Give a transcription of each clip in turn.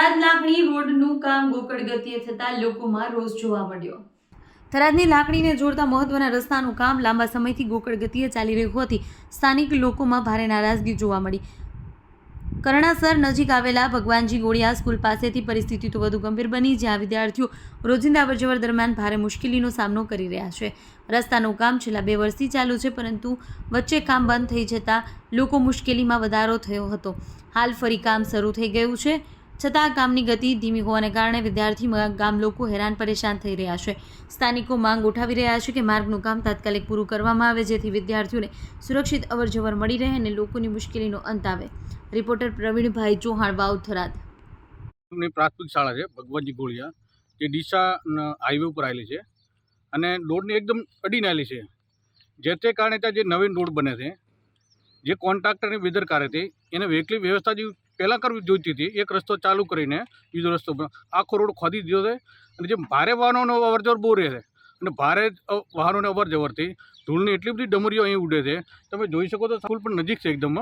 થરાદ લાકડી રોડનું કામ ગોકળ ગતિએ થતાં લોકોમાં રોષ જોવા મળ્યો. થરાદની લાકડીને જોડતા મહત્વના રસ્તાનું કામ લાંબા સમયથી ગોકળ ગતિએ ચાલી રહ્યું હોવાથી સ્થાનિક લોકોમાં ભારે નારાજગી જોવા મળી. કરણાસર નજીક આવેલા ભગવાનજી ગોળિયા સ્કૂલ પાસેથી પરિસ્થિતિ તો વધુ ગંભીર બની જ્યાં વિદ્યાર્થીઓ રોજિંદા અવરજવર દરમિયાન ભારે મુશ્કેલીનો સામનો કરી રહ્યા છે. રસ્તાનું કામ છેલ્લા બે વર્ષથી ચાલુ છે, પરંતુ વચ્ચે કામ બંધ થઈ જતાં લોકો મુશ્કેલીમાં વધારો થયો હતો. હાલ ફરી કામ શરૂ થઈ ગયું છે. છતાં કામની ગતિ ધીમી હોવાને કારણે વિદ્યાર્થી ગામ લોકો હેરાન પરેશાન થઈ રહ્યા છે. સ્થાનિકો માંગ ઉઠાવી રહ્યા છે કે માર્ગનું કામ તાત્કાલિક પૂરું કરવામાં આવે, જેથી વિદ્યાર્થીઓને સુરક્ષિત અવરજવર મળી રહે અને લોકોની મુશ્કેલીનો અંત આવે. રિપોર્ટર પ્રવીણભાઈ ચૌહાણ, વાવ થરાદ. પ્રાથમિક શાળા છે, ભગવાનજી ગોળિયા. જે ડીસા હાઈવે ઉપર આવેલી છે અને રોડની એકદમ અડીને આવેલી છે. જે તે કારણે ત્યાં જે નવીન રોડ બને છે, જે કોન્ટ્રાક્ટરની બેદરકાર હતી, એને વેકલી વ્યવસ્થા જે પહેલાં કરવી જોઈતી હતી. એક રસ્તો ચાલુ કરીને બીજો રસ્તો આખો રોડ ખોદી દીધો છે. અને જે ભારે વાહનોનો અવરજવર બહુ રહે છે. અને ભારે વાહનોની વાહનોને અવર ધૂળની એટલી બધી ડમરીઓ અહીં ઉડે છે. તમે જોઈ શકો તો સ્કૂલ પણ નજીક છે એકદમ.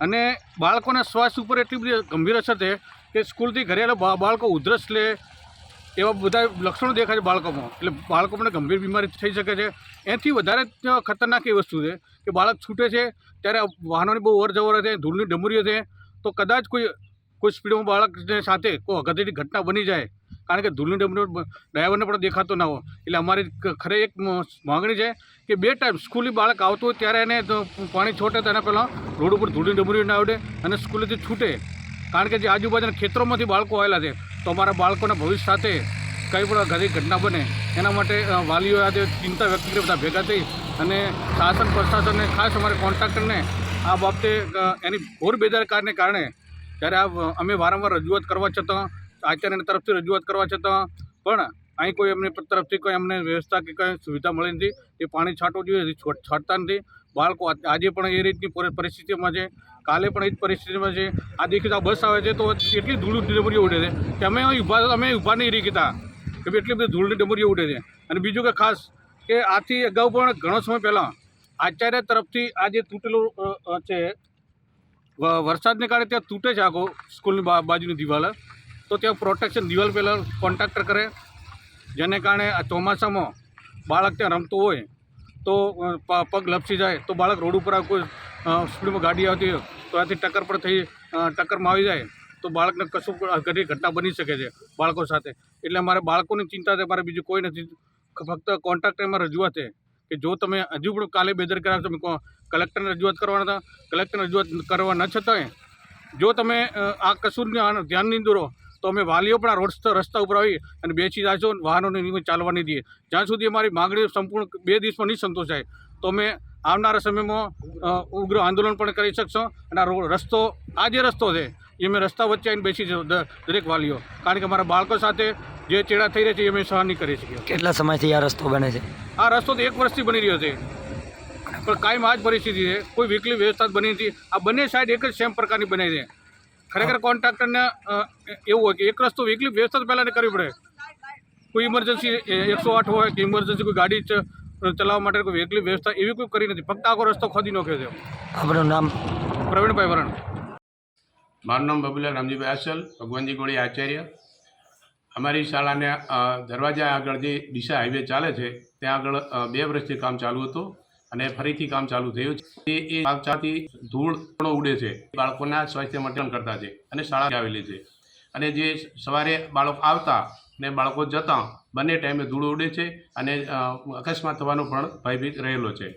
અને બાળકોના શ્વાસ ઉપર એટલી બધી ગંભીર અસર છે કે સ્કૂલથી ઘરે બાળકો ઉધરસ લે એવા બધા લક્ષણો દેખાય છે બાળકોમાં. એટલે બાળકો પણ ગંભીર બીમારી થઈ શકે છે. એનાથી વધારે ખતરનાક એ વસ્તુ છે કે બાળક છૂટે છે ત્યારે વાહનોની બહુ અવર જવર છે ધૂળની ડમરીઓ છે તો કદાચ કોઈ કોઈ સ્પીડમાં બાળકને સાથે કોઈ અગત્યની ઘટના બની જાય, કારણ કે ધૂળની ડમરીઓ ડ્રાઈવરને પણ દેખાતો ના હોય. એટલે અમારી ખરે એક માગણી છે કે બે ટાઈમ સ્કૂલની બાળક આવતું હોય ત્યારે એને પાણી છોટે તેના પહેલાં રોડ ઉપર ધૂળની ડમરીઓ ના આવડે અને સ્કૂલેથી છૂટે. કારણ કે જે આજુબાજુના ખેતરોમાંથી બાળકો આવેલા છે, તો અમારા બાળકોના ભવિષ્ય સાથે કંઈ પણ ઘણી ઘટના બને, એના માટે વાલીઓ આજે ચિંતા વ્યક્ત કરી, બધા ભેગા થઈ અને શાસન પ્રશાસનને, ખાસ અમારે કોન્ટ્રાક્ટરને આ બાબતે એની ઘોર બેદરકારને કારણે જ્યારે આ અમે વારંવાર રજૂઆત કરવા છતાં, આચાર્યની તરફથી રજૂઆત કરવા છતાં, પણ અહીં કોઈ એમની તરફથી કોઈ અમને વ્યવસ્થા કે કંઈ સુવિધા મળી નથી, એ પાણી છાંટવું જોઈએ છાંટતા નથી. બાળકો આજે પણ એ રીતની પરિસ્થિતિમાં છે, કાલે પણ એ જ પરિસ્થિતિમાં છે. આ દેખીતા બસ આવે છે તો એટલી ધૂળ ડમરીઓ ઉડે છે કે અમે ઊભા અમે ઊભા નહીં રહી કે એટલી બધી ધૂળની ડમરીઓ ઉડે છે. અને બીજું કે ખાસ, કે આથી અગાઉ પણ ઘણો સમય પહેલાં આચાર્ય તરફથી આ જે તૂટેલું છે વરસાદને કારણે ત્યાં તૂટે છે આખો સ્કૂલની બાજુની દિવાલ. તો ત્યાં પ્રોટેક્શન દિવાલ પહેલાં કોન્ટ્રાક્ટર કરે, જેને કારણે આ ચોમાસામાં બાળક ત્યાં રમતું હોય, તો પગ લપસી જાય, તો બાળક રોડ ઉપર કોઈ સ્પીડમાં ગાડી આવતી હોય, તો આથી ટક્કર પર થઈ ટક્કરમાં આવી જાય, તો બાળકને કશું ઘણી ઘટના બની શકે છે બાળકો સાથે. એટલે અમારે બાળકોની ચિંતા છે મારે બીજું કોઈ નથી. ફક્ત કોન્ટ્રાક્ટરમાં રજૂઆત છે. કે જો તમે હજુ પણ કાલે બેદરકાર તમે કલેક્ટરને રજૂઆત કરવાના હતા, કલેક્ટરને રજૂઆત કરવા ન છતાંય, જો તમે આ કસૂરને ધ્યાન નહીં દોરો તો અમે વાલીઓ પણ આ રોડ રસ્તા ઉપર આવી અને બેસી જાશો વાહનોને નિયમિત ચાલવા નહીં દઈએ. જ્યાં સુધી અમારી માગણી સંપૂર્ણ બે દિવસમાં નહીં સંતોષાય, તો અમે આવનારા સમયમાં ઉગ્ર આંદોલન પણ કરી શકશો અને આ રસ્તો, આ જે રસ્તો છે, એ અમે રસ્તા વચ્ચે આવીને બેસી જશો દરેક વાલીઓ. કારણ કે અમારા બાળકો સાથે જે ચેડા થઈ રહ્યા છે એ અમે સહન નહીં કરી શકીએ કેટલા સમયથી આ રસ્તો બને છે? આ રસ્તો તો એક વર્ષથી બની રહ્યો છે. પણ કાયમ આ જ પરિસ્થિતિ છે. કોઈ વીકલી વ્યવસ્થા જ બની નથી. આ બંને સાઈડ એક જ સેમ પ્રકારની બને છે. ખરેખર કોન્ટ્રાક્ટરને એવું હોય કે એક રસ્તો વીકલી વ્યવસ્થા પહેલાંને પહેલાં કરવી પડે. કોઈ ઇમરજન્સી એકસો આઠ હોય કે ઇમરજન્સી કોઈ ગાડી ચલાવવા માટે કોઈ વેકલી વ્યવસ્થા એવી કોઈ કરી નથી. ફક્ત આખો રસ્તો ખોદી નાખ્યો છે. આપણું નામ? પ્રવીણભાઈ વરણ. મારું નામ બબુલા રામજીભાઈ આસલ ભગવાનજી ગોળી આચાર્ય. અમારી શાળાને દરવાજા આગળ જે ડીસા હાઈવે ચાલે છે. ત્યાં આગળ બે વર્ષથી કામ ચાલુ હતું અને ફરીથી કામ ચાલુ થયું છે. એ કામ ધૂળ પણ ઉડે છે. બાળકોના સ્વાસ્થ્ય માટે કરતા છે અને શાળા આવેલી છે. અને જે સવારે બાળકો આવતા ને બાળકો જતા, બંને ટાઈમે ધૂળ ઉડે છે અને અકસ્માત થવાનો પણ ભયભીત રહેલો છે.